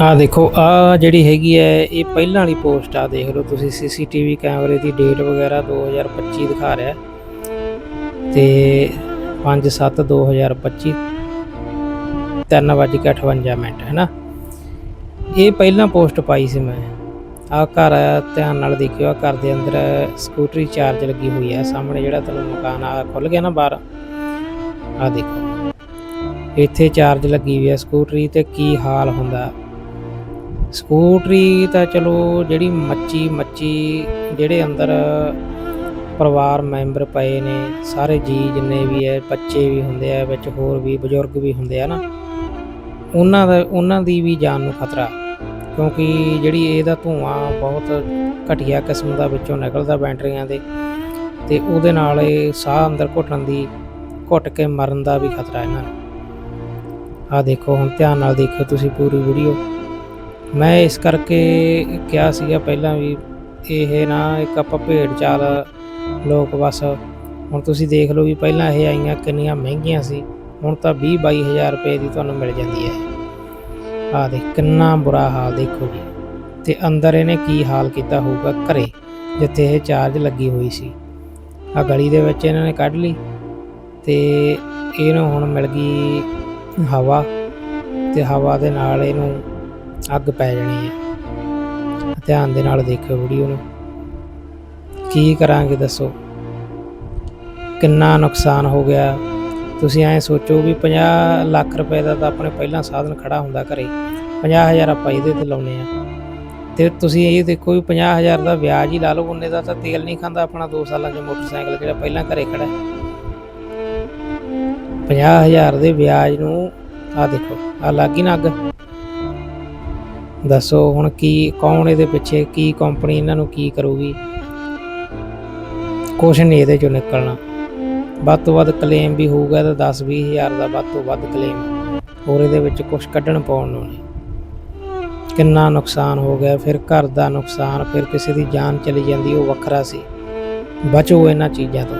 ਆ ਦੇਖੋ, ਆ ਜਿਹੜੀ ਹੈਗੀ ਹੈ, ਇਹ ਪਹਿਲਾਂ ਵਾਲੀ ਪੋਸਟ ਆ, ਦੇਖ ਲਓ ਤੁਸੀਂ ਸੀਸੀਟੀਵੀ ਕੈਮਰੇ ਦੀ ਡੇਟ ਵਗੈਰਾ 2025 ਦਿਖਾ ਰਿਹਾ। ਹੈ। ਤੇ 5/7/2025 3:58 ਮਿੰਟ, ਹੈ ਨਾ? ਇਹ ਪਹਿਲਾਂ ਪੋਸਟ ਪਾਈ ਸੀ ਮੈਂ। ਆ ਘਰ ਧਿਆਨ ਨਾਲ ਦੇਖਿਓ, ਆ ਘਰ ਦੇ ਅੰਦਰ ਸਕੂਟਰੀ ਚਾਰਜ ਲੱਗੀ ਹੋਈ ਹੈ ਸਾਹਮਣੇ ਜਿਹੜਾ ਤੁਹਾਨੂੰ ਮਕਾਨ ਆ ਖੁੱਲ ਗਿਆ ਨਾ ਬਾਹਰ। ਆ ਦੇਖੋ। ਇੱਥੇ ਚਾਰਜ ਲੱਗੀ ਹੋਈ ਹੈ ਸਕੂਟਰੀ ਤੇ ਕੀ ਹਾਲ ਹੁੰਦਾ। ਸਕੂਟਰੀ ਤਾਂ ਚਲੋ ਜਿਹੜੀ ਮੱਚੀ ਮੱਚੀ ਜਿਹੜੇ ਅੰਦਰ ਪਰਿਵਾਰ ਮੈਂਬਰ ਪਏ ਨੇ, ਸਾਰੇ ਜੀ ਜਿੰਨੇ ਵੀ ਹੈ ਬੱਚੇ ਵੀ ਹੁੰਦੇ ਆ ਵਿੱਚ ਹੋਰ ਵੀ ਬਜ਼ੁਰਗ ਵੀ ਹੁੰਦੇ ਆ ਨਾ, ਉਹਨਾਂ ਦਾ, ਉਹਨਾਂ ਦੀ ਵੀ ਜਾਨ ਨੂੰ ਖਤਰਾ। ਕਿਉਂਕਿ ਜਿਹੜੀ ਇਹਦਾ ਧੂਆਂ ਬਹੁਤ ਘਟੀਆ ਕਿਸਮ ਦਾ ਵਿੱਚੋਂ ਨਿਕਲਦਾ ਬੈਟਰੀਆਂ ਦੇ, ਤੇ ਉਹਦੇ ਨਾਲ ਇਹ ਸਾਹ ਅੰਦਰ ਘੁੱਟਣ ਦੀ, ਘੁੱਟ ਕੇ ਮਰਨ ਦਾ ਵੀ ਖਤਰਾ ਇਹਨਾਂ ਨੂੰ। ਆ ਦੇਖੋ, ਹੁਣ ਧਿਆਨ ਨਾਲ ਦੇਖਿਓ ਤੁਸੀਂ ਪੂਰੀ ਵੀਡੀਓ ਮੈਂ ਇਸ ਕਰਕੇ ਕਿਹਾ ਸੀਗਾ ਪਹਿਲਾਂ ਵੀ ਇਹ ਨਾ, ਇੱਕ ਆਪਾਂ ਭੇਡ ਚਾਲ ਲੋਕ ਬਸ। ਹੁਣ ਤੁਸੀਂ ਦੇਖ ਲਓ ਵੀ ਪਹਿਲਾਂ ਇਹ ਆਈਆਂ ਕਿੰਨੀਆਂ ਮਹਿੰਗੀਆਂ ਸੀ, ਹੁਣ ਤਾਂ 20 22000 ਰੁਪਏ ਦੀ ਤੁਹਾਨੂੰ ਮਿਲ ਜਾਂਦੀ ਹੈ। ਆ ਦੇਖ, ਕਿੰਨਾ ਬੁਰਾ ਹਾਲ ਦੇਖੋ ਜੀ। ਤੇ ਅੰਦਰ ਇਹਨੇ ਕੀ ਹਾਲ ਕੀਤਾ ਹੋਊਗਾ ਘਰੇ, ਜਿੱਥੇ ਇਹ ਚਾਰਜ ਲੱਗੀ ਹੋਈ ਸੀ। ਆ ਗਲੀ ਦੇ ਵਿੱਚ ਇਹਨਾਂ ਨੇ ਕੱਢ ਲਈ ਤੇ ਇਹਨੂੰ ਹੁਣ ਮਿਲ ਗਈ ਹਵਾ। ਤੇ ਹਵਾ ਦੇ ਨਾਲ ਇਹਨੂੰ ਅੱਗ ਪੈ ਜਾਣੀ ਹੈ। ਧਿਆਨ ਦੇ ਨਾਲ ਦੇਖਿਓ ਵੀਡੀਓ ਨੂੰ। ਕੀ ਕਰਾਂਗੇ ਦੱਸੋ? ਕਿੰਨਾ ਨੁਕਸਾਨ ਹੋ ਗਿਆ। ਤੁਸੀਂ ਐਂ ਸੋਚੋ ਵੀ 50 ਲੱਖ ਰੁਪਏ ਦਾ ਤਾਂ ਆਪਣੇ ਪਹਿਲਾਂ ਸਾਧਨ ਖੜਾ ਹੁੰਦਾ ਘਰੇ। 50000 ਆਪਾਂ ਇਹਦੇ ਤੇ ਲਾਉਨੇ ਆ ਤੇ ਤੁਸੀਂ ਇਹ ਦੇਖੋ ਵੀ 50000 ਦਾ ਵਿਆਜ ਹੀ ਲਾ ਲਓ। ਉਹਨੇ ਦਾ ਤਾਂ ਤੇਲ ਨਹੀਂ ਖਾਂਦਾ ਆਪਣਾ 2 ਸਾਲਾਂ 'ਚ ਮੋਟਰਸਾਈਕਲ ਜਿਹੜਾ ਪਹਿਲਾਂ ਘਰੇ ਖੜਾ ਹੈ। 50000 ਦੇ ਵਿਆਜ ਨੂੰ ਆ ਦੇਖੋ ਆ ਲੱਗੀ ਨਾ ਅੱਗ। ਦੱਸੋ ਹੁਣ ਕੀ, ਕੌਣ ਇਹਦੇ ਪਿੱਛੇ, ਕੀ ਕੰਪਨੀ ਇਹਨਾਂ ਨੂੰ ਕੀ ਕਰੂਗੀ? ਕੁਛ ਨਹੀਂ ਇਹਦੇ ਚੋਂ ਨਿਕਲਣਾ। ਵੱਧ ਤੋਂ ਵੱਧ ਕਲੇਮ ਵੀ ਹੋਊਗਾ ਤਾਂ 10 20000 ਦਾ ਵੱਧ ਤੋਂ ਵੱਧ ਕਲੇਮ ਹੋਰ ਇਹਦੇ ਵਿੱਚ ਕੁਛ ਕੱਢਣ ਪਾਉਣ ਨੂੰ ਨਹੀਂ। ਕਿੰਨਾ ਨੁਕਸਾਨ ਹੋ ਗਿਆ, ਫਿਰ ਘਰ ਦਾ ਨੁਕਸਾਨ, ਫਿਰ ਕਿਸੇ ਦੀ ਜਾਨ ਚਲੀ ਜਾਂਦੀ, ਉਹ ਵੱਖਰਾ ਸੀ। ਬਚੋ ਇਹਨਾਂ ਚੀਜ਼ਾਂ ਤੋਂ।